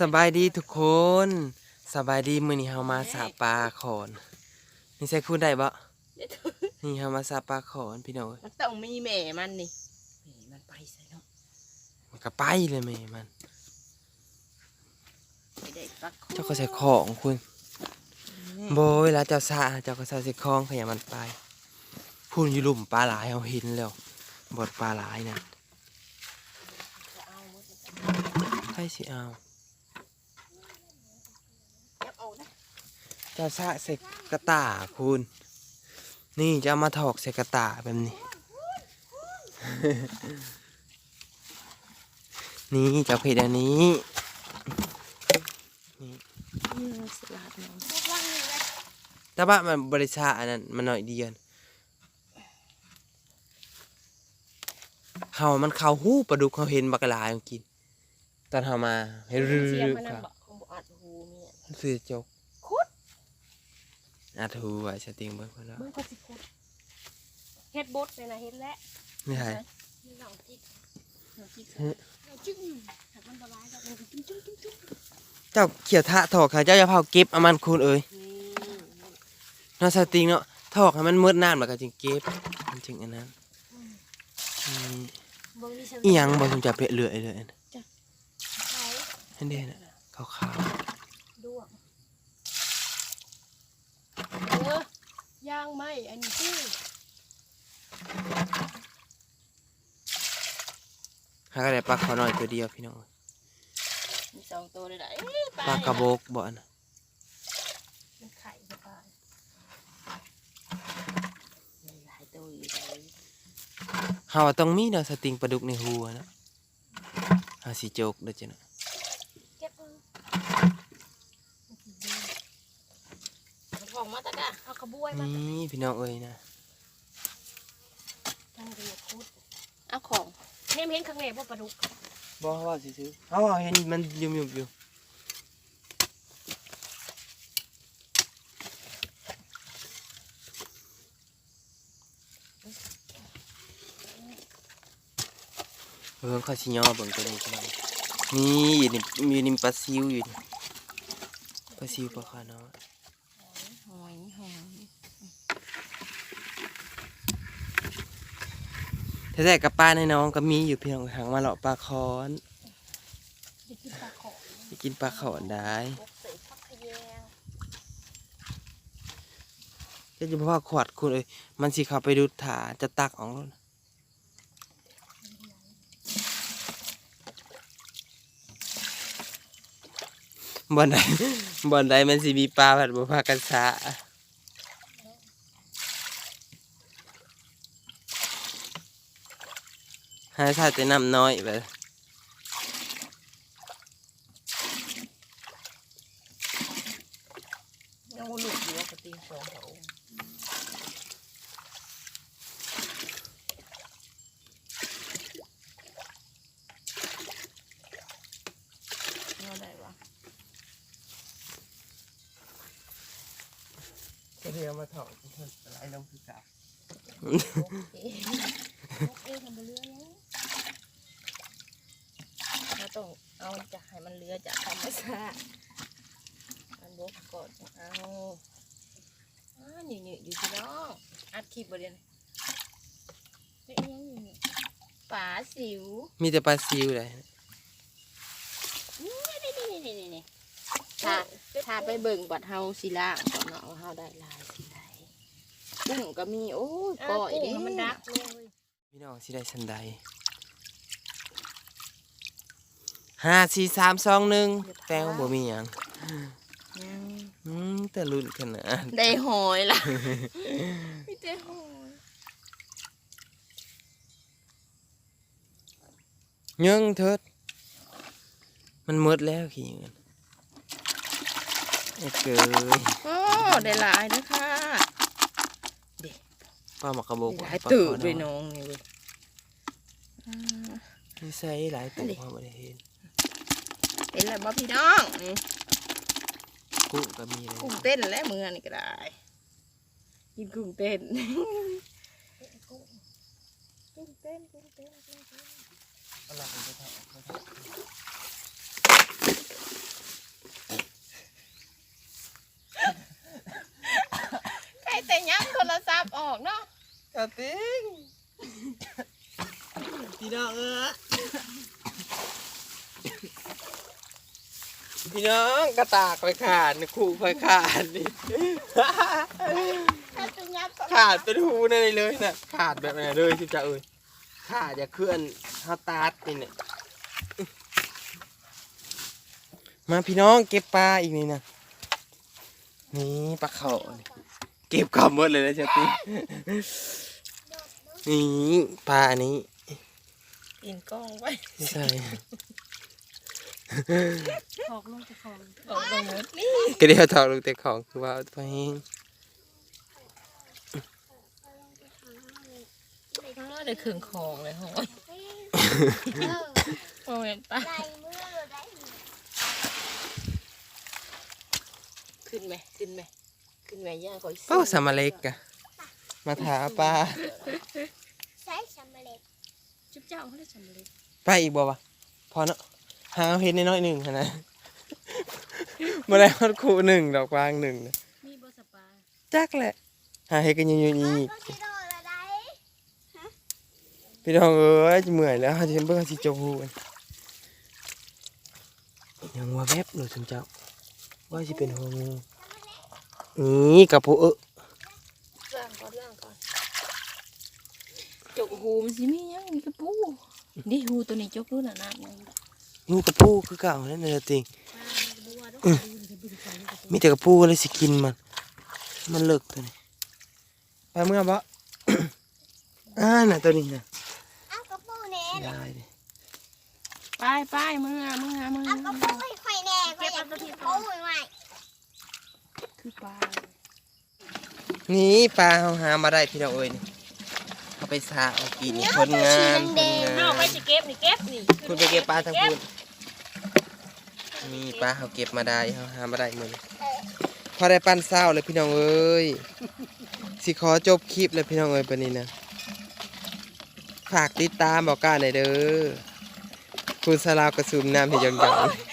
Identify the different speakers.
Speaker 1: สบายดีทุกคนสบายดีมื้อนี้เฮามาสาปลาขอนนี่ใส่คูดได้บ่นี่เฮามาสาปลาขอนพี่น้องเอ้ย
Speaker 2: มันต้องมีแม่มันนี่แม่มันไปใส่เนาะ
Speaker 1: มันก็ไปเลยแม่มัน
Speaker 2: ไปได้ปัก
Speaker 1: เจ้าก็ใส่ของคุณโบเวลาเจ้าสาเจ้าก็ใส่ใส่ของขยะมันไปพูนอยู่หลุมปลาหลายเฮาเห็นแล้วบดปลาหลายนั่นใครสิเอา
Speaker 2: ยับเอานะ
Speaker 1: เจ้าสะใส่กระตาคุณ นี่จะเอามาถอกใส่กระตาแบบนี้ นี่เจ้าเผ็ดอันนี้
Speaker 2: อืมสลัดน้อง
Speaker 1: แต่ว่ามันบริชาอันนั้นมันหน่อยเดียนเฮามันเข้าหูปลาดุกเขาเห็นบักหลายมันกิน ตอนเฮามาให้รื้อ
Speaker 2: เสียง
Speaker 1: ๆ
Speaker 2: มัน
Speaker 1: ค
Speaker 2: นั่
Speaker 1: รั
Speaker 2: น
Speaker 1: บ
Speaker 2: บอกคงบอกอัดหูเมีย
Speaker 1: ซื้อจก
Speaker 2: คุด
Speaker 1: อาทูไว้สติงเบิ่งเพิ่นแล้ว
Speaker 2: เบิ่งก็สิคุดเฮ็ดบดเลยนะเฮ็ดแล้ว
Speaker 1: นี่ไผ
Speaker 2: นี่เราจิกเราจิก
Speaker 1: เฮ้ย
Speaker 2: เราจิกถ้ามันบ่ร้ายแล้วมันก็จุ๊บจุ๊บจุ๊บจุ๊บ
Speaker 1: เจ้าเขียวทะถอกค่ะเจ้าอย่าเผาเก็บเอามันคุณเอ้ย
Speaker 2: นี่
Speaker 1: เนาะสติงเนาะถอกให้มันมืดน้ำแล้วก็จึงเก็บมันจึงอันนั้นอืม
Speaker 2: เบิ่งนี่ฉัน
Speaker 1: อีหยังบ่สนจะเปะเลื่อยเลยอัน
Speaker 2: ใช้
Speaker 1: อันเด่นน่ะขาว
Speaker 2: ด้วงเออ ย่างไหมอันนี้คือ
Speaker 1: ๆหาก็ได้ปลาขอน้อยตัวเดียวพี่น้อง
Speaker 2: มีสองตัวเลยนะเอ๊ะ
Speaker 1: ปลากระโบกบ่อนน่ะ
Speaker 2: มันไข่จะปลามีหลายตัวอยู่เลย
Speaker 1: เฮาว่าต้องมีเนาะสติงปลาดุกในหัวเนาะหาสิโจกเด้อจ้ะเนาะ
Speaker 2: เก็บเอาของมาตะกะเอากระบวยมา
Speaker 1: นี่พี่น้องเอ้ยนะ
Speaker 2: ตั้งเรียคุดเอาของเห็นเห็นข้างในว่าปลาดุก
Speaker 1: บ่เฮาว่าสิซื้อเฮาว่าเห็นมันยุ่มๆอยู่เบิ่งเขาสิย่อเบิ่งตัวนี้พี่น้องนี่อยู่นี่อยู่นี่ปลาซิวอยู่นี่ปลาซิวปลาขาวน้อย
Speaker 2: หอยหอย
Speaker 1: แท้ๆกับป้าในน้องก็มีอยู่เพียงหางมาเลาะปลาคอน
Speaker 2: จะกินปลาขอน
Speaker 1: ไปกินปลาขอนได้
Speaker 2: พวกใส่ผักขะแยง
Speaker 1: ก็จะพ่อขวดคุณเอ้ยมันสิเข้าไปดูดถาจะตักออกแล้วนะบ่อนใดบ่อนใดมันสิมีปลาผัดบ่พากันสะ หาชาแต่น้ำน้อยไป
Speaker 2: ยังบ่หลุดอยู่ว่าปลาตีนสองเขาเอาได้ปะ
Speaker 1: ก็เรียกมาถอดไหลลงคือเก่า
Speaker 2: เอ๊ะเอ๊ะทำไปเรื่อยนะเรา ต้องเอาจากให้มันเลื้อจากธรรมชาติมันบกก่อนเอาอ่าหนี่ๆอยู่ที่น้องอัดคลิปบ่เรียนเป็นอิหยังนี่ปลาสิว
Speaker 1: มีแต่ปลาซิวเลย
Speaker 2: นี่นี่นี่นี่นี่นี่ถ้าถ้าไปเบิ่งบัดเฮาสิล่างก่อนเนาะว่าเฮาได้หลายสิได้กุ้งก็มีโอ้ยก้อยเด้มันดักเลย
Speaker 1: พี่น้องสิได้สันใด ห้าสี่สามสองหนึ่งแต่ว่าบ่มีหยัง
Speaker 2: ยัง
Speaker 1: อืมแต่รุ่นขนาด
Speaker 2: ได้หอยล่ะไม่ได้หอย
Speaker 1: ยังเถิดมันหมดแล้วขี้เงินไอ้เกย
Speaker 2: โอ้ได้หลายนะค่ะ
Speaker 1: ป้าหมักกระบอก
Speaker 2: ได้ห
Speaker 1: ว่
Speaker 2: ลาย
Speaker 1: ปลา
Speaker 2: ตื่
Speaker 1: ข
Speaker 2: น
Speaker 1: อ
Speaker 2: ด้วย
Speaker 1: น้อย
Speaker 2: น้องนี่เว้ยอ่า
Speaker 1: นี่ใส่หลายตัว
Speaker 2: อันนี้
Speaker 1: พอมาได้เห็น
Speaker 2: เห็นแล้วบ่พี่น้องนี่
Speaker 1: กุ้งก็มีเลย
Speaker 2: กุ้งเต้นและเมือนี่ก็ได้ กินกุ้งเต้นกุ้งเต้นกุ้งเต้นกุ้งเต้น
Speaker 1: อะไรกัไปทใครแต่ยังโทรศัพท์
Speaker 2: ออกเนาะ
Speaker 1: กระติ้งพี่น้องเออ พี่น้องกระตากไปขาดนี่ขู่ไปขาดนี่
Speaker 3: ถ้าตุยับ
Speaker 1: ขาดเป็นหูนั่นเลยนะขาดแบบไหนเลยที่จะเอ่ยขาดอย่าเคลื่อนฮาตาร์ทนี่เนี่ยมาพี่น้องเก็บปลาอีกนี่นะนี่ปลาเขานี่เก็บกลับหมดเลยนะเชาตินี่ปลาอันนี้
Speaker 2: กินกล้องไว้
Speaker 1: ไม่ใช่
Speaker 3: ถอกลงจะของ
Speaker 2: ออกตรงหมดนี่
Speaker 1: ก็เดียวถอดลูกแต่ของคือว่าเอาไปเอง
Speaker 2: อ้าวได้เครื่องของเลยหอย
Speaker 3: เออ
Speaker 2: โอ้ยปลา
Speaker 3: ได้เมื่อเราได้
Speaker 2: ขึ้นไหมขึ้นไหมขึ้นไหมย่าคอย
Speaker 1: โอ้สามาเล็กอะมาถาปลา
Speaker 3: ใช้สำเร็จ
Speaker 2: จุ๊บเจ้าเขาได้สำเร็จ
Speaker 1: ไปอีกบ่วะพอเนาะ หาเอาเห็ดน้อยหนึ่งหั้นนะมาได้ฮอดคู่หนึ่งดอกวางหนึ่งนะ
Speaker 2: มีบสปา
Speaker 1: จักแหละหาเห็ดกันอยู่นี่
Speaker 3: ก็คิดว่าเราได้
Speaker 1: พี่น้องเอ้ยจะเมื่อยแล้วจะเบิ่งสิจกหูกันยังว่าแวบหนูสนเจ้าว่าสิเป็นหัวงูนี่กับผู้เออ
Speaker 2: ล่างก่อนล่างก่อนจกหูมันสิมียังมีกระปูนี่หูตัวนี้จกรู้น่ะน้ำยั ง
Speaker 1: งูกับผู้คือเก่านั่นเองติงอื้อมีแต่กับผู้เลยสิกินมัน มันเลิกตัวนี้ไปเมื่อบ่อ่าน่ะตัวนี้น่ะ
Speaker 3: เอากระปูแน่
Speaker 1: ได้ดิ
Speaker 2: ไปไปมือมือมือ
Speaker 3: เอากระปูให้ค่อยแน่ก็อยากกินกระปูใหม่
Speaker 2: คือปลา
Speaker 1: นี่ปลาเขาหามาได้พี่น้องเอ้ยนี่เขา ไปสาเอากินคนงานคนงา
Speaker 2: เอา
Speaker 1: น
Speaker 2: ไปจะเก็บนี่เก็บนี่
Speaker 1: คุณไปเก็บปลาทางคุณนี่ปลาเขาเก็บมาได้เขาหามาได้มือพอได้ปั้นเศร้าเลยพี่น้องเอ้ยสิขอจบคลิปเลยพี่น้องเอ้ยปานนี้นะฝากติดตามบอกกล้าหน่อยเด้อคุณสลาวกระสุมน้ำให้ยองๆ